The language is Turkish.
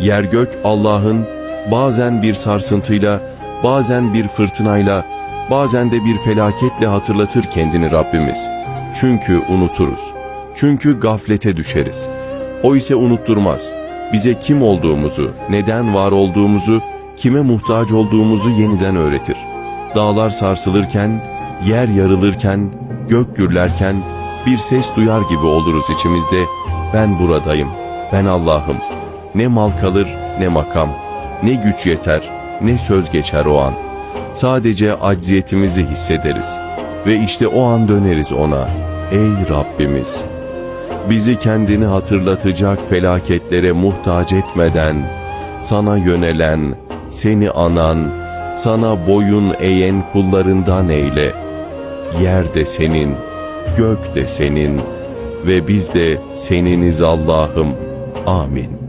Yer gök Allah'ın bazen bir sarsıntıyla, bazen bir fırtınayla, bazen de bir felaketle hatırlatır kendini Rabbimiz. Çünkü unuturuz. Çünkü gaflete düşeriz. O ise unutturmaz. Bize kim olduğumuzu, neden var olduğumuzu, kime muhtaç olduğumuzu yeniden öğretir. Dağlar sarsılırken, yer yarılırken, gök gürlerken bir ses duyar gibi oluruz içimizde. Ben buradayım, ben Allah'ım. Ne mal kalır ne makam, ne güç yeter, ne söz geçer o an. Sadece acziyetimizi hissederiz ve işte o an döneriz ona. Ey Rabbimiz! Bizi kendini hatırlatacak felaketlere muhtaç etmeden, sana yönelen, seni anan, sana boyun eğen kullarından eyle. Yer de senin, gök de senin ve biz de seniniz Allah'ım. Amin.